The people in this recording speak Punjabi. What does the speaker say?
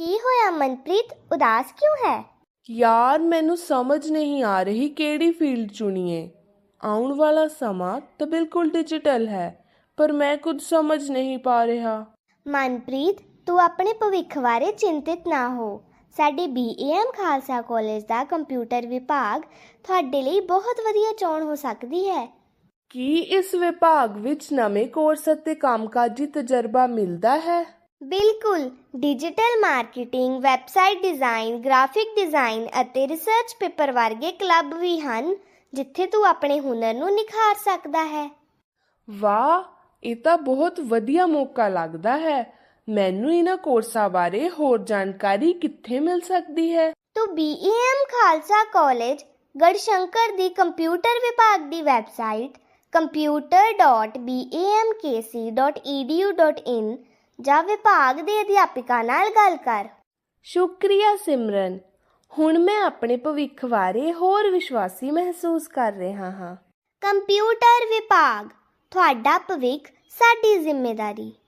ਮਨਪ੍ਰੀਤ? ਉਦਾਸ ਕਿਉਂ ਹੈ? ਯਾਰ ਮੈਨੂੰ ਸਮਝ ਨਹੀਂ ਆ ਰਹੀ ਕਿਹੜੀ ਫੀਲਡ ਚੁਣੀਏ ਆਉਣ ਵਾਲਾ ਸਮਾਂ ਤਾਂ ਬਿਲਕੁਲ ਡਿਜੀਟਲ ਹੈ ਪਰ ਮੈਂ ਕੁਝ ਸਮਝ ਨਹੀਂ ਪਾ ਰਿਹਾ। ਮਨਪ੍ਰੀਤ ਤੂੰ ਆਪਣੇ ਭਵਿੱਖ ਬਾਰੇ ਚਿੰਤਿਤ ਨਾ ਹੋ। ਸਾਡੇ BAM ਖਾਲਸਾ ਕਾਲਜ ਦਾ ਕੰਪਿਊਟਰ ਵਿਭਾਗ ਤੁਹਾਡੇ ਲਈ ਬਹੁਤ ਵਧੀਆ ਚੋਣ ਹੋ ਸਕਦੀ ਹੈ। ਕੀ ਇਸ ਵਿਭਾਗ ਵਿੱਚ ਨਵੇਂ ਕੋਰਸ ਅਤੇ ਕੰਮਕਾਜੀ ਤਜਰਬਾ ਮਿਲਦਾ ਹੈ? ਬਿਲਕੁਲ digital marketing website design graphic design ਅਤੇ ਰਿਸਰਚ ਪੇਪਰ ਵਰਗੇ ਕਲੱਬ ਵੀ ਹਨ ਜਿੱਥੇ ਤੂੰ ਆਪਣੇ ਹੁਨਰ ਨੂੰ ਨਿਖਾਰ ਸਕਦਾ ਹੈ। ਵਾਹ ਇਹ ਤਾਂ ਬਹੁਤ ਵਧੀਆ ਮੌਕਾ ਲੱਗਦਾ ਹੈ। ਮੈਨੂੰ ਇਹਨਾਂ ਕੋਰਸਾਂ ਬਾਰੇ ਹੋਰ ਜਾਣਕਾਰੀ ਕਿੱਥੇ ਮਿਲ ਸਕਦੀ ਹੈ? ਤੂੰ BAM ਖਾਲਸਾ ਕਾਲਜ ਗੜਸ਼ੰਕਰ ਦੀ ਕੰਪਿਊਟਰ ਵਿਭਾਗ ਦੀ ਵੈਬਸਾਈਟ computer.bamkc.edu.in ਜਾਂ ਵਿਭਾਗ ਦੇ ਅਧਿਆਪਕਾਂ ਨਾਲ ਗੱਲ ਕਰ। ਸ਼ੁਕਰੀਆ ਸਿਮਰਨ। ਹੁਣ ਮੈਂ ਆਪਣੇ ਭਵਿੱਖ ਬਾਰੇ ਹੋਰ ਵਿਸ਼ਵਾਸੀ ਮਹਿਸੂਸ ਕਰ ਰਿਹਾ ਹਾਂ। ਕੰਪਿਊਟਰ ਵਿਭਾਗ ਤੁਹਾਡਾ ਭਵਿੱਖ ਸਾਡੀ ਜ਼ਿੰਮੇਵਾਰੀ।